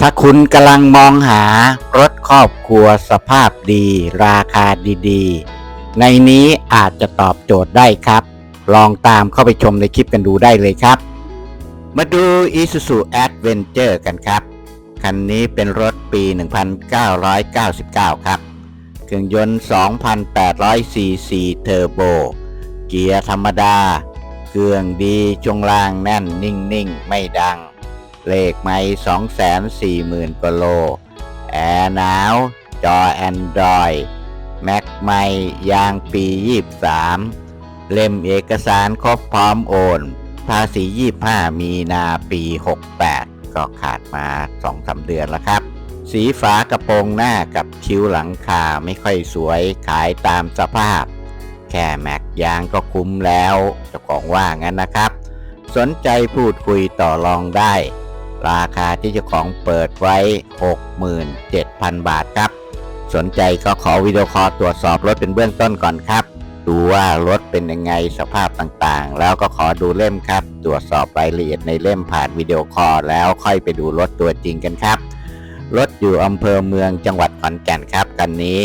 ถ้าคุณกำลังมองหารถครอบครัวสภาพดี ราคาดีๆ ในนี้อาจจะตอบโจทย์ได้ครับ ลองตามเข้าไปชมในคลิปกันดูได้เลยครับ มาดู Isuzu Adventure กันครับ คันนี้เป็นรถปี 1999 ครับ เครื่องยนต์ 2,800 ซีซีเทอร์โบ เกียร์ธรรมดา เครื่องดีชงล่างแน่นนิ่งๆ ไม่ดัง เลขไม่240,000กว่าโล แอร์หนาว จอ Android แม็กไม่ยางปี23เล่มเอกสารครบพร้อมโอน ภาษี25มีนาปี68ก็ขาดมา2-3เดือนแล้วครับ สีฝากระโปรงหน้ากับคิ้วหลังคาไม่ค่อยสวยขายตามสภาพ แค่แม็กยางก็คุ้มแล้วเจ้าของว่างั้นนะครับ สนใจพูดคุยต่อรองได้ ราคาที่เจ้าของเปิดไว้ 67,000 บาทครับ สนใจก็ขอวิดีโอคอลตรวจสอบรถเป็นเบื้องต้นก่อนครับ ดูว่ารถเป็นยังไงสภาพต่างๆ แล้วก็ขอดูเล่มครับ ตรวจสอบรายละเอียดในเล่มผ่านวิดีโอคอลแล้วค่อยไปดูรถตัวจริงกันครับรถอยู่อำเภอเมืองจังหวัดขอนแก่นครับคันนี้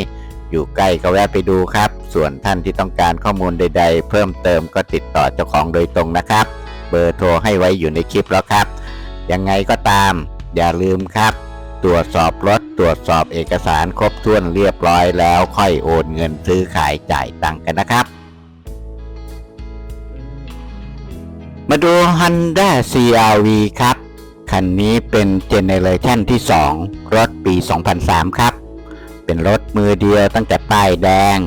อยู่ใกล้ก็แวะไปดูครับ ส่วนท่านที่ต้องการข้อมูลใด ๆ เพิ่มเติมก็ติดต่อเจ้าของโดยตรงนะครับ เบอร์โทรให้ไว้อยู่ในคลิปแล้วครับ ยังไงก็ตาม อย่าลืมครับ ตรวจสอบรถตรวจสอบเอกสารครบถ้วนเรียบร้อยแล้วค่อยโอนเงินซื้อขายจ่ายตังค์กันนะครับ มาดู Honda CRV ครับ คันนี้เป็นเจเนเรชันที่ 2 รถปี 2003 ครับ เป็นรถมือเดียวตั้งแต่ป้ายแดง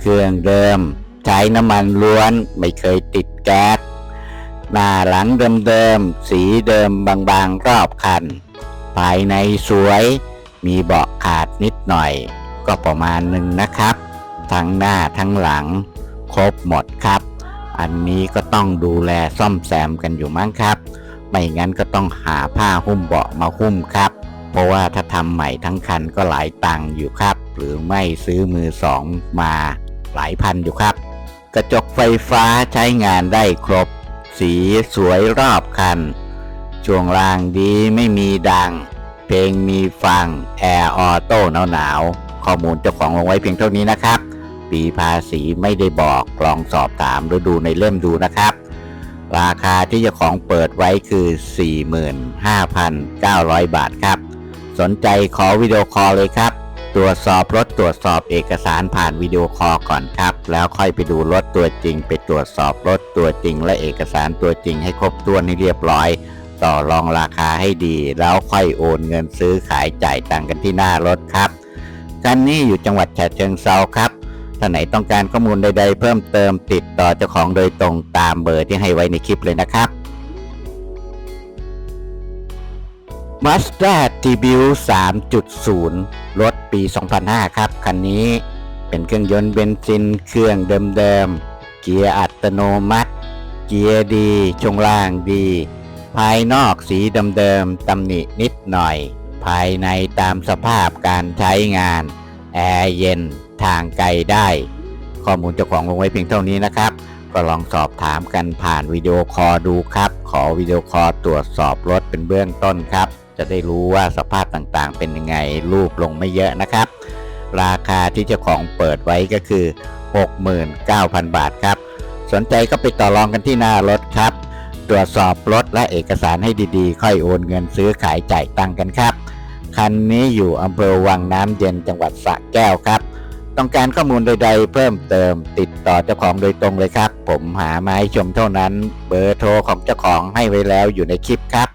เครื่องเดิม ใช้น้ำมันล้วนไม่เคยติดแก๊ส หน้าหลังเดิมๆ สีเดิมบางๆ รอบคัน ภายในสวยมีเบาะขาดนิดหน่อย ก็ประมาณหนึ่งนะครับ ทั้งหน้าทั้งหลัง ครบหมดครับ อันนี้ก็ต้องดูแลซ่อมแซมกันอยู่มั้งครับ ไม่งั้นก็ต้องหาผ้าหุ้มเบาะมาหุ้มครับ เพราะว่าถ้าทำใหม่ทั้งคันก็หลายตังค์อยู่ครับ หรือไม่ซื้อมือสองมาหลายพันอยู่ครับ กระจกไฟฟ้าใช้งานได้ครบ สีสวยรอบคัน ช่วงล่างดีไม่มีดัง เพลงมีฟัง แอร์ออโต้หนาวๆข้อมูลเจ้าของลงไว้เพียงเท่านี้นะครับ ปีภาษีไม่ได้บอกลองสอบถามหรือดูในเล่มดูนะครับ ราคาที่เจ้าของเปิดไว้คือ 45,900 บาทครับ สนใจขอวิดีโอคอลเลยครับ ตรวจสอบรถตรวจสอบเอกสารผ่านวิดีโอคอลก่อนครับ แล้วค่อยไปดูรถตัวจริง ไปตรวจสอบรถตัวจริง และเอกสารตัวจริงให้ครบถ้วนให้เรียบร้อย ต่อรองราคาให้ดี แล้วค่อยโอนเงินซื้อขายจ่ายตังค์กันที่หน้ารถครับคันนี้อยู่จังหวัดฉะเชิงเซาครับถ้าไหนต้องการข้อมูลใด ๆ เพิ่มเติมติดต่อเจ้าของโดยตรงตามเบอร์ที่ให้ไว้ในคลิปเลยนะครับ Mazda t b u 3.0 รถปี 2005 ครับ คันนี้เป็นเครื่องยนต์เบนซิน เครื่องเดิมๆ เกียร์อัตโนมัติ เกียร์ดี ช่วงล่างดี ภายนอกสีเดิมๆ ตำหนินิดหน่อย ภายในตามสภาพการใช้งาน แอร์เย็น ทางไกลได้ ข้อมูลเจ้าของลงไว้เพียงเท่านี้นะครับ ก็ลองสอบถามกันผ่านวิดีโอคอลดูครับ ขอวิดีโอคอลตรวจสอบรถเป็นเบื้องต้นครับ จะได้รู้ว่าสภาพต่างๆ เป็นยังไงรูปลงไม่เยอะนะครับ ราคาที่เจ้าของเปิดไว้ก็คือ 69,000 บาทครับ สนใจก็ไปต่อรองกันที่หน้ารถครับ ตรวจสอบรถและเอกสารให้ดีๆ ค่อยโอนเงินซื้อขายจ่ายตังค์กันครับ คันนี้อยู่อำเภอวังน้ำเย็นจังหวัดสระแก้วครับ ต้องการข้อมูลใดๆ เพิ่มเติมติดต่อเจ้าของโดยตรงเลยครับ ผมหามาให้ชมเท่านั้น เบอร์โทรของเจ้าของให้ไว้แล้วอยู่ในคลิปครับ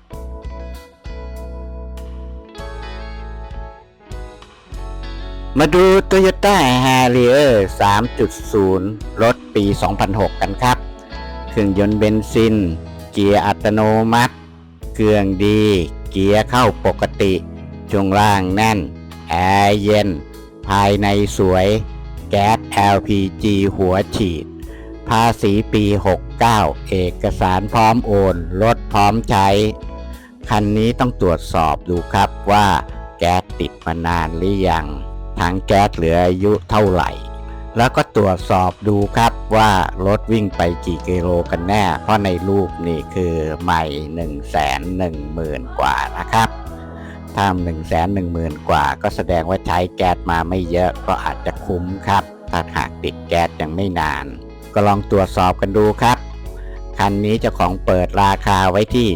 มาดู Toyota Harrier 3.0 รถปี 2006 กันครับ เครื่องยนต์เบนซิน เกียร์อัตโนมัติ เครื่องดี เกียร์เข้าปกติ ช่วงล่างแน่น แอร์เย็น ภายในสวย แก๊ส LPG หัวฉีด ภาษีปี 69 เอกสารพร้อมโอน รถพร้อมใช้ คันนี้ต้องตรวจสอบดูครับว่าแก๊สติดมานานหรือยัง ถังแก๊สเหลืออายุเท่าไหร่ แล้วก็ตรวจสอบดูครับว่ารถวิ่งไปกี่กิโลกันแน่ เพราะในรูปนี่คือใหม่1 1 0 0 0 0 กว่านะครับถ้าหนึ่งแสนหนึ่งหมื่นกว่า ก็แสดงว่าใช้แก๊สมาไม่เยอะก็อาจจะคุ้มครับ ถ้าหากติดแก๊สยังไม่นาน ก็ลองตรวจสอบกันดูครับคันนี้เจ้าของเปิดราคาไว้ที่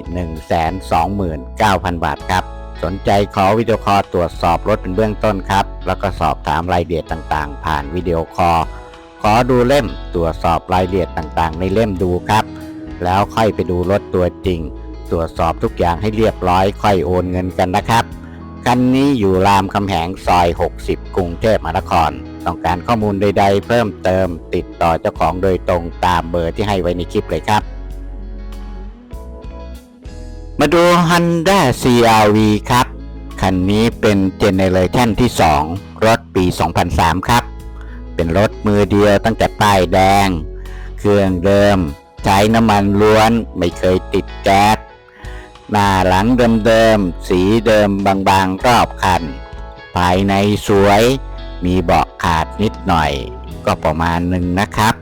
129,000 บาทครับ สนใจขอวิดีโอคอลตรวจสอบรถเป็นเบื้องต้นครับ แล้วก็สอบถามรายละเอียดต่างๆ ผ่านวิดีโอคอลขอดูเล่มตรวจสอบรายละเอียดต่างๆ ในเล่มดูครับ แล้วค่อยไปดูรถตัวจริง ตรวจสอบทุกอย่างให้เรียบร้อยค่อยโอนเงินกันนะครับคันนี้อยู่รามคำแหงซอย 60 กรุงเทพมหานคร ต้องการข้อมูลใด ๆ เพิ่มเติมติดต่อเจ้าของโดยตรงตามเบอร์ที่ให้ไว้ในคลิปเลยครับ มาดู Honda CRV ครับ คันนี้เป็นเจเนเรชันที่ 2 รถปี 2003 ครับ เป็นรถมือเดียวตั้งแต่ป้ายแดง เครื่องเดิม ใช้น้ำมันล้วนไม่เคยติดแก๊ส หน้าหลังเดิมๆ สีเดิมบางๆ รอบคัน ภายในสวย มีเบาะขาดนิดหน่อย ก็ประมาณหนึ่งนะครับ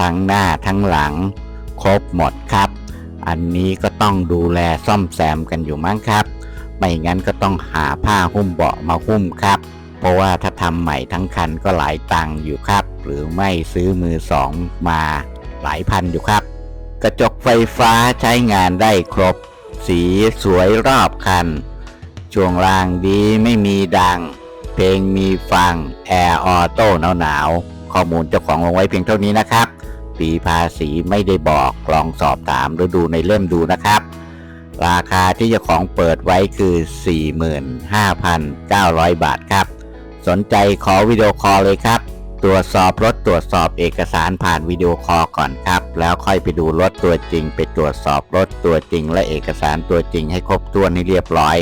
ทั้งหน้าทั้งหลัง ครบหมดครับ อันนี้ก็ต้องดูแลซ่อมแซมกันอยู่มั้งครับ ไม่งั้นก็ต้องหาผ้าหุ้มเบาะมาหุ้มครับ เพราะว่าถ้าทำใหม่ทั้งคันก็หลายตังค์อยู่ครับ หรือไม่ซื้อมือสองมาหลายพันอยู่ครับ กระจกไฟฟ้าใช้งานได้ครบ สีสวยรอบคัน ช่วงล่างดีไม่มีดัง เพลงมีฟัง แอร์ออโต้หนาวๆข้อมูลเจ้าของลงไว้เพียงเท่านี้นะครับ ปีภาษีไม่ได้บอกลองสอบถามหรือดูในเล่มดูนะครับ ราคาที่เจ้าของเปิดไว้คือ 45,900 บาทครับ สนใจขอวิดีโอคอลเลยครับ ตรวจสอบรถตรวจสอบเอกสารผ่านวิดีโอคอลก่อนครับ แล้วค่อยไปดูรถตัวจริง ไปตรวจสอบรถตัวจริง และเอกสารตัวจริงให้ครบถ้วนให้เรียบร้อย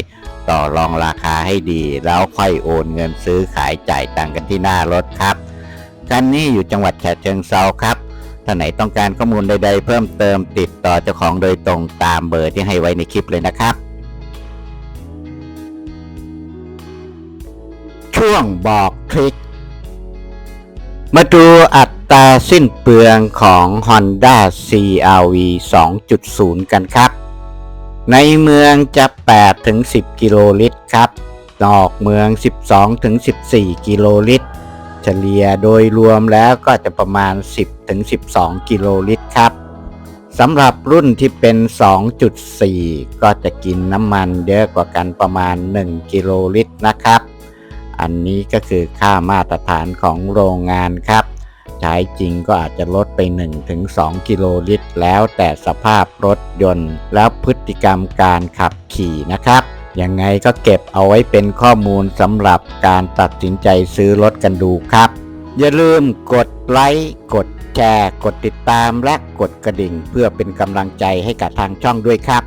ต่อรองราคาให้ดี แล้วค่อยโอนเงินซื้อขายจ่ายตังค์กันที่หน้ารถครับคันนี้อยู่จังหวัดฉะเชิงเซาครับ ถ้าไหนต้องการข้อมูลใดๆ เพิ่มเติมติดต่อเจ้าของโดยตรงตามเบอร์ที่ให้ไว้ในคลิปเลยนะครับ ช่วงบอกทริคมาดูอัตราสิ้นเปลืองของ Honda CRV 2.0 กันครับ ในเมืองจะ 8-10 กิโลลิตรครับ นอกเมือง 12-14 กิโลลิตร เฉลี่ยโดยรวมแล้วก็จะประมาณ 10ถึง12 กิโลลิตรครับสำหรับรุ่นที่เป็น 2.4 ก็จะกินน้ำมันเยอะกว่ากันประมาณ 1 กิโลลิตรนะครับ อันนี้ก็คือค่ามาตรฐานของโรงงานครับ ใช้จริงก็อาจจะลดไป 1-2 กิโลลิตร แล้วแต่สภาพรถยนต์แล้วพฤติกรรมการขับขี่นะครับ ยังไงก็เก็บเอาไว้เป็นข้อมูลสำหรับการตัดสินใจซื้อรถกันดูครับ อย่าลืมกดไลค์กดแชร์ กดติดตามและกดกระดิ่ง เพื่อเป็นกำลังใจให้กับทางช่องด้วยครับ